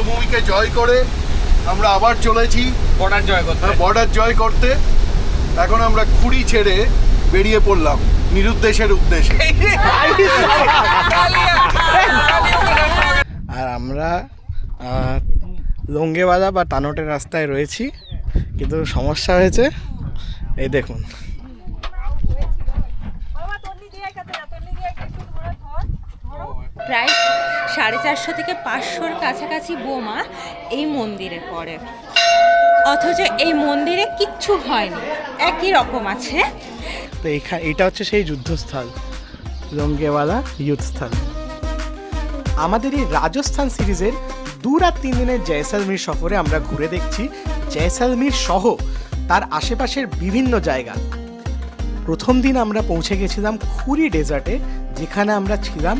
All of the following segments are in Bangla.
মরুভূমিকে জয় করে আমরা আবার চলেছি। বর্ডার জয় করতে। বর্ডার জয় করতে। এখন আমরা খুঁড়ি ছেড়ে বেরিয়ে পড়লাম নিরুদ্দেশের উদ্দেশ্যে। আর আমরা আহ, লঙ্গেবাদা বা তানোটের রাস্তায় রয়েছি কিন্তু সমস্যা হয়েছে এই দেখুন। প্রায় সাড়ে চারশো থেকে পাঁচশোর কাছাকাছি বোমা এই মন্দিরে পড়ে। অথচ এই মন্দিরে কিচ্ছু হয়নি, একই রকম আছে। তো এখানে এটা হচ্ছে সেই যুদ্ধস্থল লঙ্গেওয়ালা ইউথস্থল আমাদের এই রাজস্থান সিরিজের দু রাত তিন দিনের জয়সালমীর সফরে আমরা ঘুরে দেখছি জয়সালমীর সহ তার আশেপাশের বিভিন্ন জায়গা। প্রথম দিন আমরা পৌঁছে গেছিলাম খুরি ডেজার্টে, যেখানে আমরা ছিলাম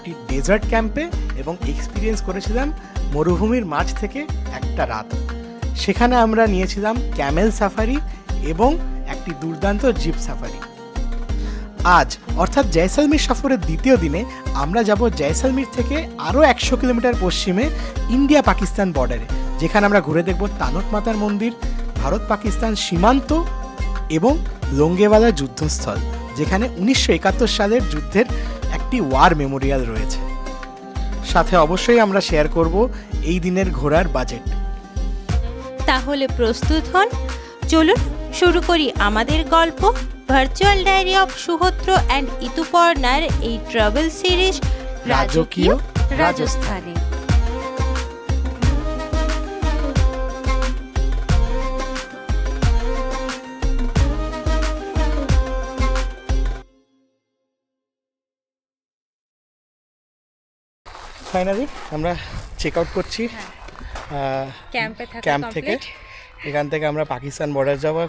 একটি ডেজার্ট ক্যাম্পে এবং এক্সপিরিয়েন্স করেছিলাম মরুভূমির মাঝ থেকে একটা রাত। সেখানে আমরা নিয়েছিলাম ক্যামেল সাফারি এবং একটি দুর্দান্ত জিপ সাফারি আজ, অর্থাৎ জয়সালমীর সফরের দ্বিতীয় দিনে আমরা যাব জয়সালমীর থেকে আরও একশো কিলোমিটার পশ্চিমে ইন্ডিয়া পাকিস্তান বর্ডারে যেখানে আমরা ঘুরে দেখব তানক মাতার মন্দির, ভারত পাকিস্তান সীমান্ত এবং লোঙ্গেওয়ালা যুদ্ধস্থল, যেখানে উনিশশো একাত্তর সালের যুদ্ধের একটি ওয়ার মেমোরিয়াল রয়েছে। সাথে অবশ্যই আমরা শেয়ার করব এই দিনের ঘোরার বাজেট। তাহলে প্রস্তুত হন। চলুন শুরু করি আমাদের গল্প। Virtual diary of Suhatra and ইতুপর্ণার এই ট্রাভেল সিরিজ রাজকীয় রাজস্থানে। ফাইনালি আমরা চেক আউট করছি। ক্যাম্পে ক্যাম্প থেকে। এখান থেকে আমরা পাকিস্তান বর্ডার যাব।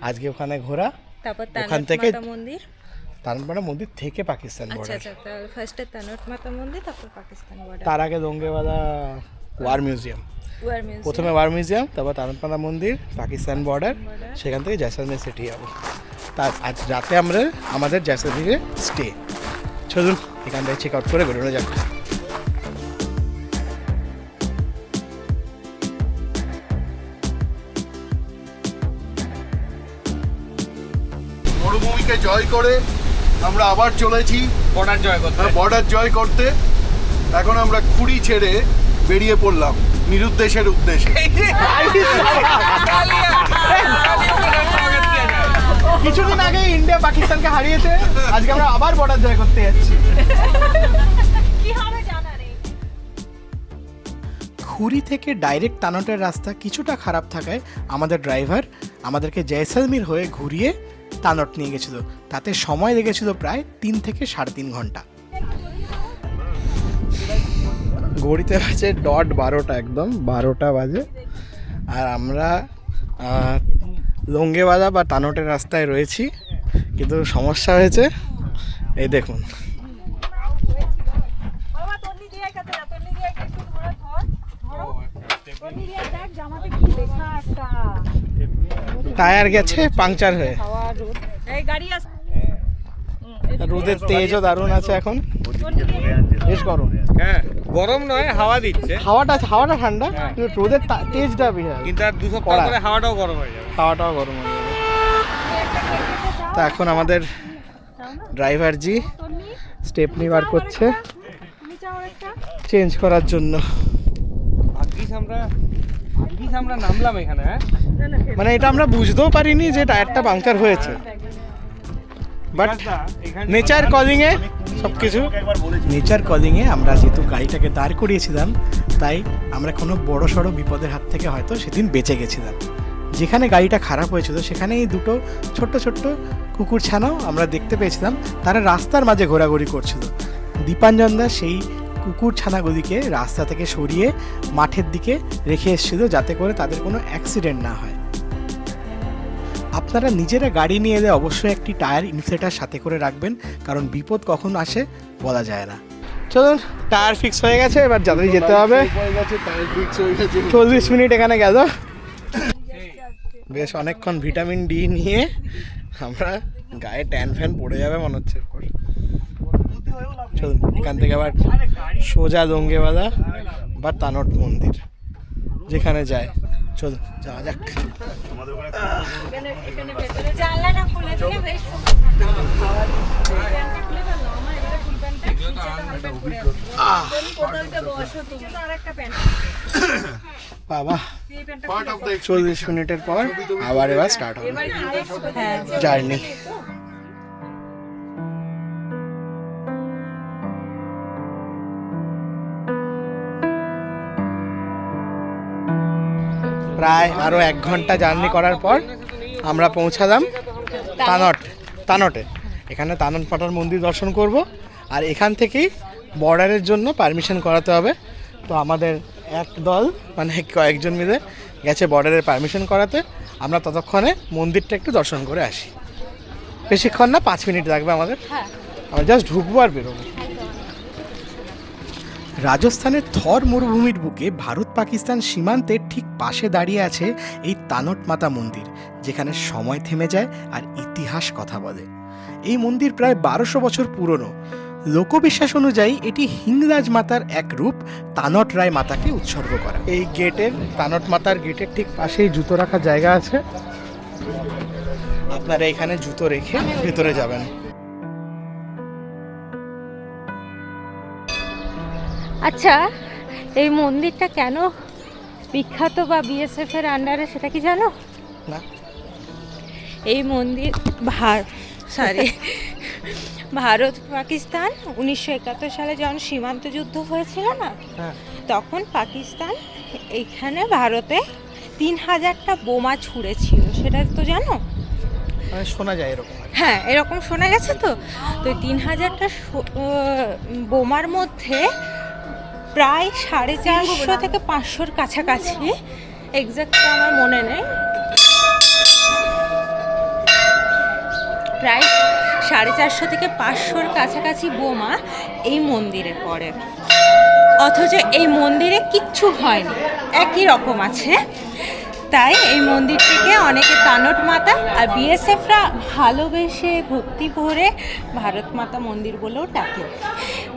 আজকে ওখানে ঘোরা। তারপর ওখান থেকে- মন্দির। তানপাড়া মন্দির থেকে পাকিস্তান বর্ডার ফার্স্টে তানট মাতা মন্দির তারপর পাকিস্তান বর্ডার তার আগে দঙ্গেওয়ালা ওয়ার মিউজিয়াম প্রথমে ওয়ার মিউজিয়াম তারপর তানপাড়া মন্দির পাকিস্তান বর্ডার সেখান থেকে জয়সালমের সিটি যাব। তার আজ রাতে আমরা আমাদের জয়সালমীরে স্টে চলুন এখান থেকে চেক আউট করে বেরোনো যাক। মরুভূমিকে জয় করে আমরা আবার চলেছি। বর্ডার জয় করতে। বর্ডার জয় করতে। এখন আমরা খুঁড়ি ছেড়ে বেরিয়ে পড়লাম নিরুদ্দেশের উদ্দেশ্যে। কিছুদিন আগে ইন্ডিয়া পাকিস্তানকে হারিয়েছে আজকে আমরা আবার বর্ডার জয় করতে যাচ্ছি। খুরি থেকে ডাইরেক্ট তানটের রাস্তা কিছুটা খারাপ থাকায় আমাদের ড্রাইভার আমাদেরকে জয়সালমীর হয়ে ঘুরিয়ে তানট নিয়ে গেছিল। তাতে সময় লেগেছিল প্রায় তিন থেকে সাড়ে তিন ঘণ্টা। ঘড়িতে বাজে ডট বারোটা একদম, বারোটা বাজে। আর আমরা লঙ্গেবাজা বা তানটের রাস্তায় রয়েছি, কিন্তু সমস্যা হয়েছে, এই দেখুন। টায়ার গেছে পাংচার হয়ে। রোদের তেজও দারুণ আছে এখন। বেশ গরম। হ্যাঁ গরম নয় হাওয়া দিচ্ছে। হাওয়াটা হাওয়াটা ঠান্ডা কিন্তু রোদের তেজটা বিশাল কিন্তু আর দু সপ্তাহ পরে হাওয়াটাও গরম হয়ে যাবে। হাওয়াটাও গরম হয়ে যাবে। তা এখন আমাদের ড্রাইভার জি স্টেপনি বার করছে। চেঞ্জ করার জন্য। ভাগ্যিস আমরা আমরা নামলাম এখানে হ্যাঁ? মানে এটা আমরা বুঝতেও পারিনি যে টায়ারটা পাংচার হয়েছে। বাট নেচার কলিংয়ে সব কিছু নেচার কলিংয়ে আমরা যেহেতু গাড়িটাকে দাঁড় করিয়েছিলাম তাই আমরা কোনো বড় সড়ো বিপদের হাত থেকে হয়তো সেদিন বেঁচে গেছিলাম। যেখানে গাড়িটা খারাপ হয়েছিল সেখানে এই দুটো ছোট্ট ছোট্ট কুকুর ছানাও আমরা দেখতে পেয়েছিলাম। তারা রাস্তার মাঝে ঘোরাঘুরি করছিল। দীপাঞ্জন দাস সেই কুকুর ছানাগুলিকে রাস্তা থেকে সরিয়ে মাঠের দিকে রেখে এসেছিল যাতে করে তাদের কোনো অ্যাক্সিডেন্ট না হয়। আপনারা নিজেরা গাড়ি নিয়ে এলে অবশ্যই একটি টায়ার ইনফ্লেটার সাথে করে রাখবেন, কারণ বিপদ কখন আসে বলা যায় না। চলুন, টায়ার ফিক্স হয়ে গেছে, এবার যাদের যেতে হবে। চল্লিশ মিনিট এখানে গেল। বেশ, অনেকক্ষণ ভিটামিন ডি নিয়ে আমরা গায়ে ট্যান ফ্যান পড়ে যাবে, মনে হচ্ছে চলুন এখান থেকে আবার সোজা দঙ্গেওয়ালা বা তানট মন্দির যেখানে যায়। চল যাওয়া যাক। বাবা চল্লিশ মিনিটের পর আবার এবার স্টার্ট হবে। জার্নি প্রায় আরও এক ঘণ্টা জার্নি করার পর আমরা পৌঁছালাম তানট তানটে। এখানে তানট পাটার মন্দির দর্শন করব আর এখান থেকেই বর্ডারের জন্য পারমিশন করাতে হবে। তো আমাদের এক দল মানে কয়েকজন মিলে গেছে বর্ডারের পারমিশন করাতে। আমরা ততক্ষণে মন্দিরটা একটু দর্শন করে আসি। বেশিক্ষণ না পাঁচ মিনিট লাগবে আমাদের। হ্যাঁ। আমরা জাস্ট ঢুকবো আর বেরোবো। রাজস্থানের থর মরুভূমির বুকে ভারত পাকিস্তান সীমান্তের ঠিক পাশে দাঁড়িয়ে আছে এই তানট মাতা মন্দির, যেখানে সময় থেমে যায় আর ইতিহাস কথা বলে। এই মন্দির প্রায় বারোশো বছর পুরনো। লোকবিশ্বাস অনুযায়ী এটি হিংরাজ মাতার এক রূপ, তানট রায় মাতাকে উৎসর্গ করা। এই গেটের, তানট মাতার গেটের ঠিক পাশেই জুতো রাখার জায়গা আছে। আপনারা এখানে জুতো রেখে ভেতরে যাবেন। আচ্ছা এই মন্দিরটা কেন বিখ্যাত বা বিএসএফ এর আন্ডারে সেটা কি জানো? না। এই মন্দির ভার সরি ভারত পাকিস্তান উনিশশো একাত্তর সালে যখন সীমান্ত যুদ্ধ হয়েছিল না হ্যাঁ। তখন পাকিস্তান এইখানে ভারতে তিন হাজারটা বোমা ছুঁড়েছিল সেটা তো জানো? মানে শোনা যায় এরকম হ্যাঁ এরকম শোনা গেছে তো? তো তিন হাজারটা বোমার মধ্যে প্রায় সাড়ে চারশো থেকে পাঁচশোর কাছাকাছি। এক্সাক্ট আমার মনে নেই। প্রায় সাড়ে চারশো থেকে পাঁচশোর কাছাকাছি বোমা এই মন্দিরে পড়ে। অথচ এই মন্দিরে কিচ্ছু হয়নি। একই রকম আছে। তাই এই মন্দিরটিকে অনেকে তানট মাতা আর বিএসএফরা ভালোবেসে ভক্তি ভরে ভারত মাতা মন্দির বলেও ডাকে।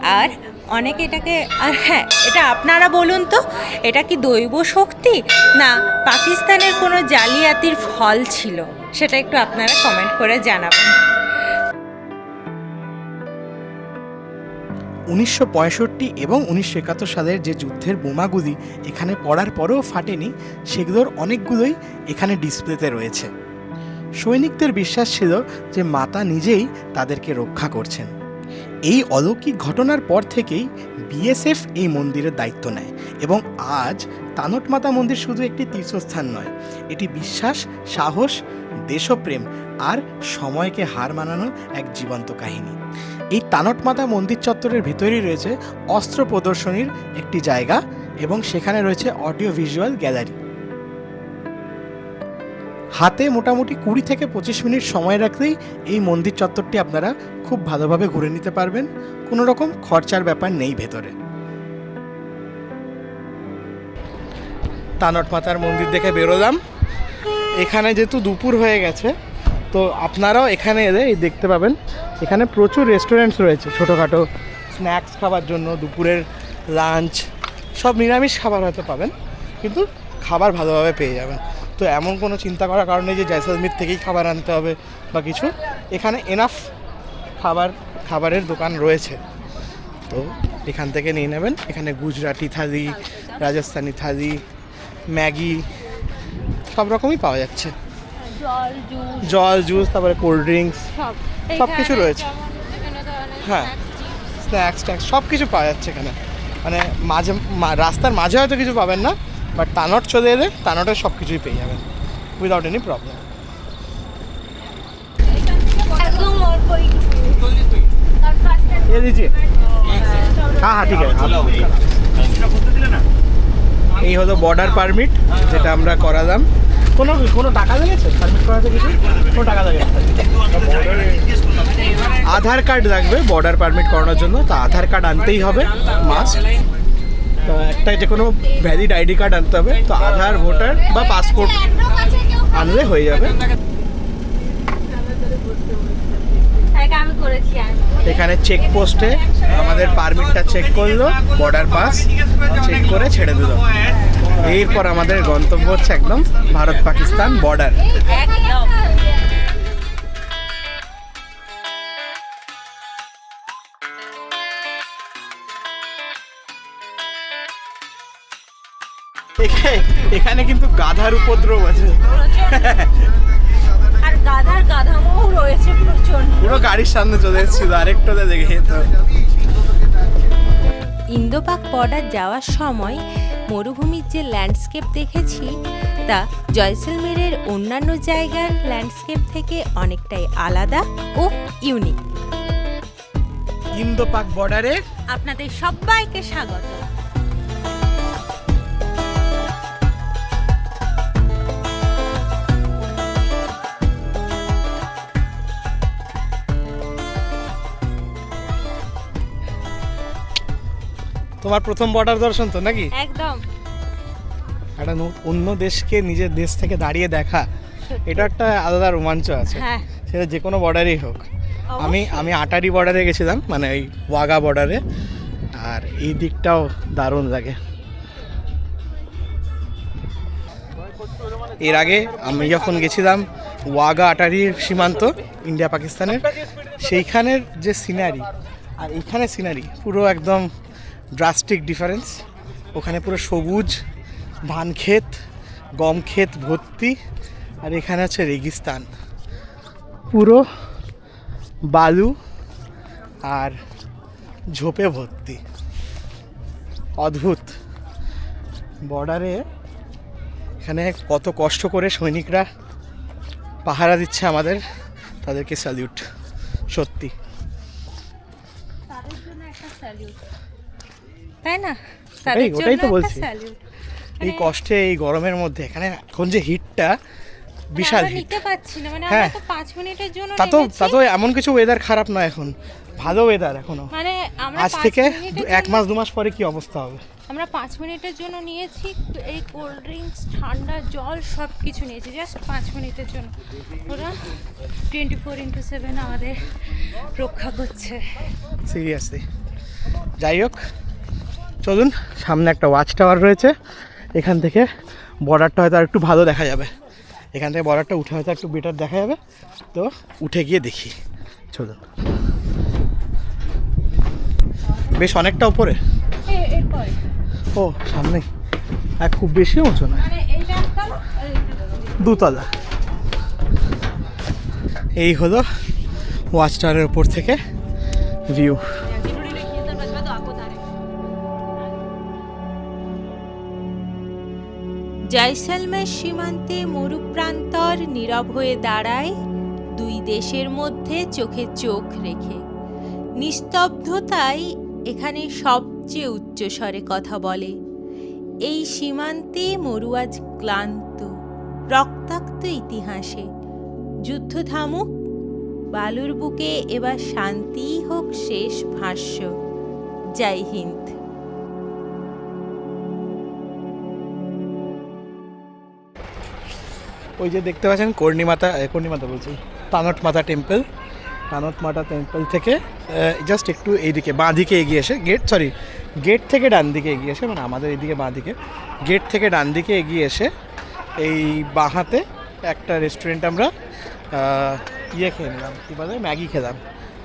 আর অনেকে এটাকে, আর হ্যাঁ এটা আপনারা বলুন তো, এটা কি দৈব শক্তি? না, পাকিস্তানের কোনো জালিয়াতির ফল ছিল। সেটা একটু আপনারা কমেন্ট করে জানাবেন। উনিশশো পঁয়ষট্টি এবং উনিশশো একাত্তর সালের যে যুদ্ধের বোমাগুলি এখানে পড়ার পরেও ফাটেনি, সেগুলোর অনেকগুলোই এখানে ডিসপ্লেতে রয়েছে। সৈনিকদের বিশ্বাস ছিল যে মাতা নিজেই তাদেরকে রক্ষা করছেন। এই অলৌকিক ঘটনার পর থেকেই বিএসএফ এই মন্দিরের দায়িত্ব নেয় এবং আজ তানট মাতা মন্দির শুধু একটি তীর্থস্থান নয়, এটি বিশ্বাস, সাহস, দেশপ্রেম আর সময়কে হার মানানো এক জীবন্ত কাহিনী। এই তানট মাতা মন্দির চত্বরের ভেতরেই রয়েছে অস্ত্র প্রদর্শনীর একটি জায়গা এবং সেখানে রয়েছে অডিও ভিজুয়াল গ্যালারি হাতে মোটামুটি কুড়ি থেকে পঁচিশ মিনিট সময় রাখলেই এই মন্দির চত্বরটি আপনারা খুব ভালোভাবে ঘুরে নিতে পারবেন। কোনো রকম খরচার ব্যাপার নেই ভেতরে। তানট মাতার মন্দির দেখে বেরোলাম। এখানে যেহেতু দুপুর হয়ে গেছে, তো আপনারাও এখানে এলে এই দেখতে পাবেন। এখানে প্রচুর রেস্টুরেন্টস রয়েছে, ছোটোখাটো স্ন্যাক্স খাবার জন্য, দুপুরের লাঞ্চ সব নিরামিষ খাবার হয়তো পাবেন, কিন্তু খাবার ভালোভাবে পেয়ে যাবেন। তো এমন কোনো চিন্তা করার কারণে যে জয়সলমীর থেকেই খাবার আনতে হবে বা কিছু। এখানে এনাফ খাবার খাবারের দোকান রয়েছে। তো এখান থেকে নিয়ে নেবেন। এখানে গুজরাটি থালি রাজস্থানি থালি ম্যাগি সব রকমই পাওয়া যাচ্ছে। জল জুস। তারপরে কোল্ড ড্রিঙ্কস সব। কিছু রয়েছে। হ্যাঁ। স্ন্যাক্স ট্যাক্স সব কিছু পাওয়া যাচ্ছে এখানে। মানে মাঝে রাস্তার মাঝে হয়তো কিছু পাবেন না। বাট তানট চলে এলে তানটের সব কিছুই পেয়ে যাবেন উইদাউট এনি প্রবলেম হ্যাঁ হ্যাঁ ঠিক আছে। এই হলো বর্ডার পারমিট যেটা আমরা করালাম। কোনো কোনো টাকা লেগেছে? করা করাতে কিছু? কোনো টাকা লাগে আধার কার্ড লাগবে বর্ডার পারমিট করানোর জন্য তা আধার কার্ড আনতেই হবে মাস্ট একটা যে কোনো ভ্যালিড আইডি কার্ড আনতে হবে তো আধার ভোটার বা পাসপোর্ট আনলে হয়ে যাবে। এখানে চেক পোস্টে আমাদের পারমিটটা চেক করল বর্ডার পাস চেক করে ছেড়ে দিল। এরপর আমাদের গন্তব্য হচ্ছে একদম ভারত পাকিস্তান বর্ডার এখানে কিন্তু গাধার উপদ্রব আছে। আর গাধার গাধামও রয়েছে প্রচণ্ড পুরো গাড়ির সামনে চলে এসেছিল আরেকটাতে দেখে তো। ইন্দো পাক বর্ডার যাওয়ার সময় মরুভূমির যে ল্যান্ডস্কেপ দেখেছি তা জয়সলমেরের অন্যান্য জায়গার ল্যান্ডস্কেপ থেকে অনেকটাই আলাদা ও ইউনিক ইন্দো পাক বর্ডারে আপনাদের সবাইকে স্বাগত। তোমার প্রথম বর্ডার দর্শন তো নাকি? একদম। একটা ন- অন্য দেশকে নিজের দেশ থেকে দাঁড়িয়ে দেখা এটা একটা আলাদা রোমাঞ্চ আছে। হ্যাঁ। সেটা যে কোনো বর্ডারেই হোক। আমি আমি আটারি বর্ডারে গেছিলাম মানে ওই ওয়াগা বর্ডারে আর এই দিকটাও দারুণ লাগে। এর আগে আমি যখন গেছিলাম ওয়াগা আটারির সীমান্ত ইন্ডিয়া পাকিস্তানের সেইখানের যে সিনারি আর এইখানে সিনারি পুরো একদম ড্রাস্টিক ডিফারেন্স ওখানে পুরো সবুজ ধান ক্ষেত, গম ক্ষেত ভর্তি, আর এখানে আছে রেগিস্তান। পুরো বালু আর ঝোপে ভর্তি। অদ্ভুত। বর্ডারে এখানে কত কষ্ট করে সৈনিকরা পাহারা দিচ্ছে আমাদের। তাদেরকে স্যালিউট সত্যি তাদের জন্য একটা স্যালিউট তাই না? ওটাই তো বলছি। এই কষ্টে এই গরমের মধ্যে এখানে এখন যে হিটটা বিশাল হিট নিতে না মানে হ্যাঁ। আমরা তো মিনিটের জন্য তা তো তা তো এমন কিছু ওয়েদার খারাপ নয় এখন। ভালো ওয়েদার এখনও। মানে আমরা আজ থেকে এক মাস দু মাস পরে কি অবস্থা হবে? আমরা পাঁচ মিনিটের জন্য নিয়েছি এই কোল্ড ড্রিঙ্কস ঠান্ডা জল সব কিছু নিয়েছি জাস্ট পাঁচ মিনিটের জন্য। ওরা টোয়েন্টি ফোর ইন্টু সেভেন আমাদের রক্ষা করছে। সিরিয়াসলি যাই হোক চলুন সামনে একটা ওয়াচ টাওয়ার রয়েছে। এখান থেকে বর্ডারটা হয়তো আর একটু ভালো দেখা যাবে। এখান থেকে বর্ডারটা উঠে হয়তো একটু বেটার দেখা যাবে। তো উঠে গিয়ে দেখি। চলুন। বেশ অনেকটা উপরে। ও সামনে আর খুব বেশি উঁচু না মানে একটা দুতলা। এই হলো ওয়াচ টাওয়ারের উপর থেকে ভিউ জয়সলমের সীমান্তে মরুপ্রান্তর নীরব হয়ে দাঁড়ায়, দুই দেশের মধ্যে চোখে চোখ রেখে। নিস্তব্ধতাই এখানে সবচেয়ে উচ্চস্বরে কথা বলে। এই সীমান্তে মরু আজ ক্লান্ত, রক্তাক্ত ইতিহাসে। যুদ্ধ থামুক, বালুর বুকে এবার শান্তিই হোক শেষ ভাষ্য। জয় হিন্দ। ওই যে দেখতে পাচ্ছেন কর্ণিমাতা কর্ণিমাতা বলছি তানট মাতা টেম্পল তানট মাতা টেম্পল থেকে জাস্ট একটু এইদিকে বাঁ দিকে এগিয়ে এসে গেট সরি গেট থেকে ডান দিকে এগিয়ে এসে মানে আমাদের এইদিকে বাঁ দিকে গেট থেকে ডান দিকে এগিয়ে এসে এই বাঁ হাতে একটা রেস্টুরেন্ট আমরা ইয়ে খেয়ে নিলাম, কী বলে, ম্যাগি খেলাম।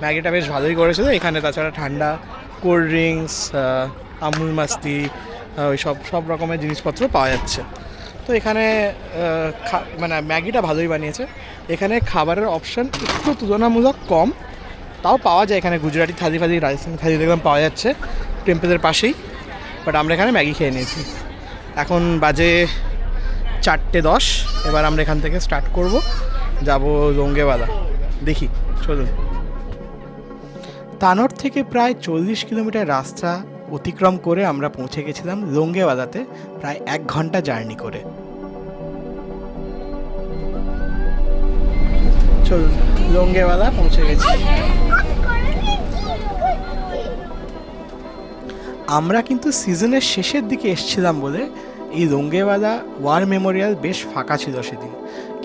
ম্যাগিটা বেশ ভালোই করেছিল, এখানে তাছাড়া ঠান্ডা কোল্ড ড্রিঙ্কস আমুল মাস্তি ওই সব সব রকমের জিনিসপত্র পাওয়া যাচ্ছে। তো এখানে মানে ম্যাগিটা ভালোই বানিয়েছে। এখানে খাবারের অপশান একটু তুলনামূলক কম। তাও পাওয়া যায় এখানে গুজরাটি থালি ফালি রাজস্থানি থালি দেখলাম পাওয়া যাচ্ছে টেম্পেলের পাশেই। বাট আমরা এখানে ম্যাগি খেয়ে নিয়েছি। এখন বাজে চারটে দশ। এবার আমরা এখান থেকে স্টার্ট করব। যাব লঙ্গেওয়ালা দেখি, চলুন। তানোর থেকে প্রায় চল্লিশ কিলোমিটার রাস্তা অতিক্রম করে আমরা পৌঁছে গেছিলাম লঙ্গেওয়ালাতে প্রায় এক ঘণ্টা জার্নি করে। চলুন লঙ্গেওয়ালা পৌঁছে গেছি। আমরা কিন্তু সিজনের শেষের দিকে এসছিলাম বলে এই লঙ্গেওয়ালা ওয়ার মেমোরিয়াল বেশ ফাঁকা ছিল সেদিন।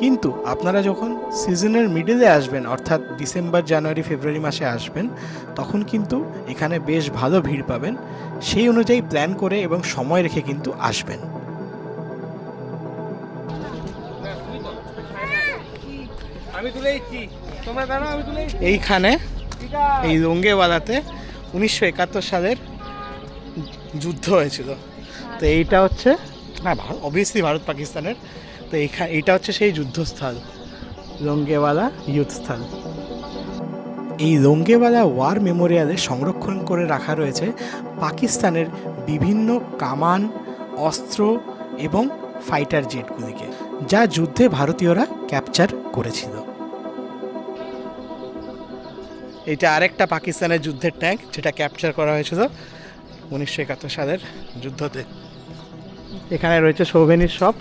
কিন্তু আপনারা যখন সিজনের মিডিলে আসবেন অর্থাৎ ডিসেম্বর জানুয়ারি ফেব্রুয়ারি মাসে আসবেন তখন কিন্তু এখানে বেশ ভালো ভিড় পাবেন। সেই অনুযায়ী প্ল্যান করে এবং সময় রেখে কিন্তু আসবেন। এইখানে এই রঙ্গেওয়ালাতে উনিশশো একাত্তর সালের যুদ্ধ হয়েছিল। তো এইটা হচ্ছে না অবভিয়াসলি ভারত পাকিস্তানের তো এইখানে এটা হচ্ছে সেই যুদ্ধস্থল রঙ্গেওয়ালা ইউথস্থল এই রঙ্গেওয়ালা ওয়ার মেমোরিয়ালে সংরক্ষণ করে রাখা রয়েছে পাকিস্তানের বিভিন্ন কামান, অস্ত্র এবং ফাইটার জেটগুলিকে, যা যুদ্ধে ভারতীয়রা ক্যাপচার করেছিল। এটা আরেকটা পাকিস্তানের যুদ্ধের ট্যাঙ্ক, যেটা ক্যাপচার করা হয়েছিল উনিশশো একাত্তর সালের যুদ্ধতে। এখানে রয়েছে সৌভেনির শপ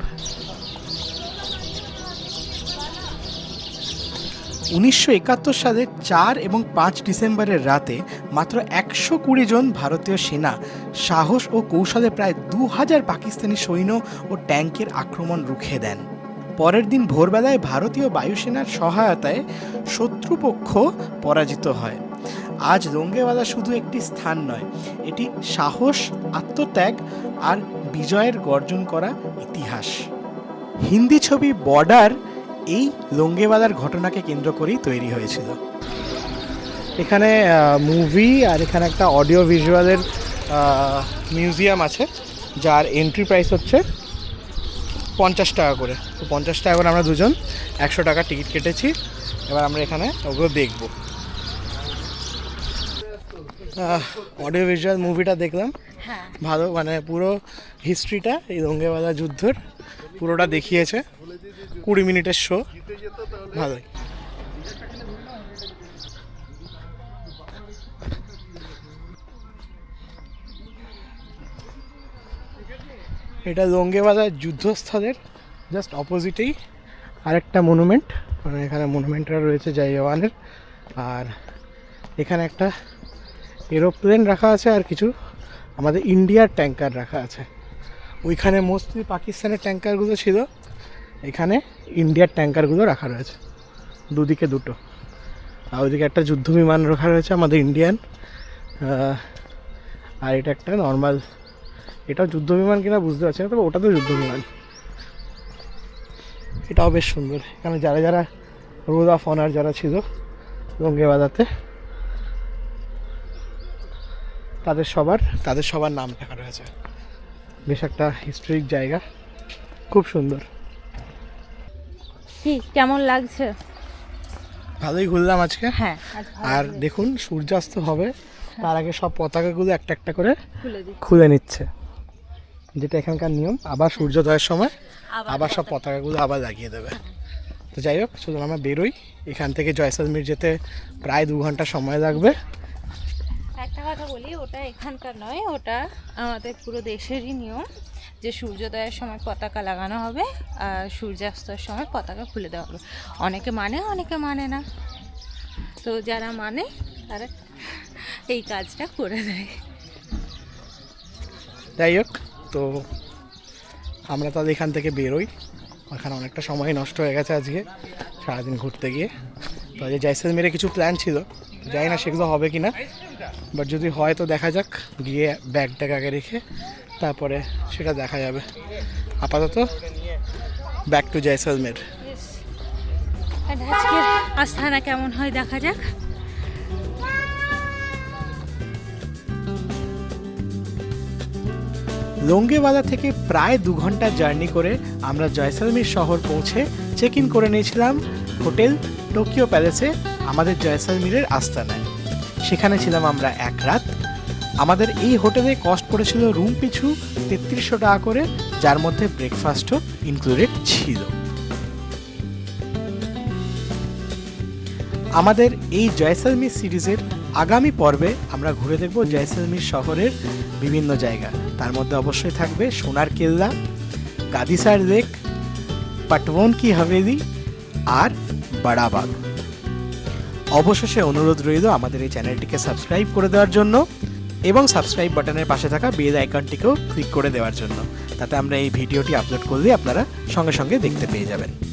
উনিশশো একাত্তর সালের চার এবং পাঁচ ডিসেম্বরের রাতে মাত্র একশো কুড়ি জন ভারতীয় সেনা, সাহস ও কৌশলে প্রায় দু হাজার পাকিস্তানি সৈন্য ও ট্যাঙ্কের আক্রমণ রুখে দেন। পরের দিন ভোরবেলায় ভারতীয় বায়ুসেনার সহায়তায় শত্রুপক্ষ পরাজিত হয়। আজ রঙ্গেওয়ালা শুধু একটি স্থান নয়, এটি সাহস, আত্মত্যাগ আর বিজয়ের গর্জন করা ইতিহাস। হিন্দি ছবি বর্ডার এই লঙ্গেওয়ালার ঘটনাকে কেন্দ্র করেই তৈরি হয়েছিল। এখানে মুভি আর এখানে একটা অডিও ভিজুয়ালের মিউজিয়াম আছে যার এন্ট্রি প্রাইস হচ্ছে পঞ্চাশ টাকা করে। তো পঞ্চাশ টাকা করে আমরা দুজন একশো টাকা টিকিট কেটেছি। এবার আমরা এখানে ওগুলো দেখব। অডিও ভিজুয়াল মুভিটা দেখলাম। হ্যাঁ। ভালো মানে পুরো হিস্ট্রিটা এই রঙ্গেওয়ালা যুদ্ধর পুরোটা দেখিয়েছে। কুড়ি মিনিটের শো। ভালোই। এটা রঙ্গেওয়ালা যুদ্ধস্থলের জাস্ট অপোজিটেই আরেকটা মনুমেন্ট। মানে এখানে মনুমেন্টটা রয়েছে জয় জওয়ানের আর এখানে একটা এরোপ্লেন রাখা আছে আর কিছু আমাদের ইন্ডিয়ার ট্যাঙ্কার রাখা আছে। ওইখানে মোস্টলি পাকিস্তানের ট্যাঙ্কারগুলো ছিল। এখানে ইন্ডিয়ার ট্যাঙ্কারগুলো রাখা রয়েছে, দুদিকে দুটো। আর ওইদিকে একটা যুদ্ধ বিমান রাখা রয়েছে আমাদের ইন্ডিয়ান আর এটা একটা নর্মাল এটাও যুদ্ধ বিমান কিনা বুঝতে পারছি না, তবে ওটা তো যুদ্ধ বিমান এটাও বেশ সুন্দর, এখানে যারা যারা রোদ অফ অনার যারা ছিল রঙ্গেবাজাতে তাদের সবার তাদের সবার নাম লেখা রয়েছে। বেশ একটা হিস্টোরিক জায়গা, খুব সুন্দর। কি কেমন লাগছে? ভালোই ঘুরলাম আজকে। হ্যাঁ আর দেখুন সূর্যাস্ত হবে তার আগে সব পতাকাগুলো একটা একটা করে খুলে নিচ্ছে। যেটা এখানকার নিয়ম আবার সূর্যোদয়ের সময় আবার সব পতাকাগুলো আবার লাগিয়ে দেবে। তো যাই হোক চলুন আমরা বেরোই। এখান থেকে জয়সালমীর যেতে প্রায় দু ঘণ্টা সময় লাগবে। একটা কথা বলি ওটা এখানকার নয় ওটা আমাদের পুরো দেশেরই নিয়ম। যে সূর্যোদয়ের সময় পতাকা লাগানো হবে আর সূর্যাস্তের সময় পতাকা খুলে দেওয়া হবে। অনেকে মানে অনেকে মানে না। তো যারা মানে তারা এই কাজটা করে দেয়। যাই হোক, তো আমরা তাহলে এখান থেকে বেরোই। ওখানে অনেকটা সময় নষ্ট হয়ে গেছে আজকে, সারাদিন ঘুরতে গিয়ে। তো আজকে জয়সলমীরে কিছু প্ল্যান ছিল। জানি না সেগুলো হবে কি না বাট যদি হয় তো দেখা যাক, গিয়ে ব্যাগ ট্যাগ আগে রেখে তারপরে সেটা দেখা যাবে। আপাতত ব্যাক টু জয়সলমের আজকের আস্থানা কেমন হয় দেখা যাক। লোঙ্গেওয়ালা থেকে প্রায় দু ঘণ্টা জার্নি করে আমরা জয়সলমীর শহর পৌঁছে চেক ইন করে নিয়েছিলাম হোটেল টোকিও প্যালেসে আমাদের জয়সলমীরের আস্তানায় সেখানে ছিলাম আমরা এক রাত। আমাদের এই হোটেলে কস্ট পড়েছিল রুম পিছু তেত্রিশশো টাকা করে, যার মধ্যে ব্রেকফাস্টও ইনক্লুডেড ছিল। আমাদের এই জয়সলমীর সিরিজের আগামী পর্বে আমরা ঘুরে দেখব জয়সলমীর শহরের বিভিন্ন জায়গা। তার মধ্যে অবশ্যই থাকবে সোনার কেল্লা গাদিসার লেক পাটবন কি হাভেলি আর বাড়াবাগ অবশেষে অনুরোধ রইল আমাদের এই চ্যানেলটিকে সাবস্ক্রাইব করে দেওয়ার জন্য। এবং সাবস্ক্রাইব বাটনের পাশে থাকা বেল আইকনটিকেও ক্লিক করে দেওয়ার জন্য। তাতে আমরা এই ভিডিওটি আপলোড করলে আপনারা সঙ্গে সঙ্গে দেখতে পেয়ে যাবেন।